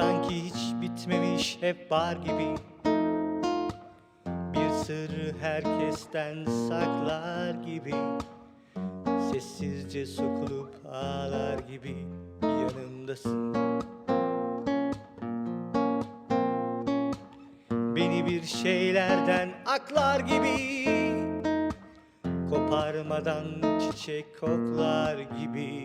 Sanki hiç bitmemiş hep var gibi. Bir sırrı herkesten saklar gibi. Sessizce sokulup ağlar gibi. Yanımdasın. Beni bir şeylerden aklar gibi. Koparmadan çiçek koklar gibi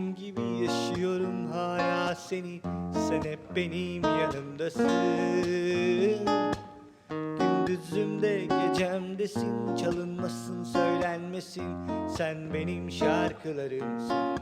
yaşıyorum hala seni. Sen hep benim yanımdasın. Gündüzümde gecemdesin. Çalınmasın söylenmesin. Sen benim şarkılarımsın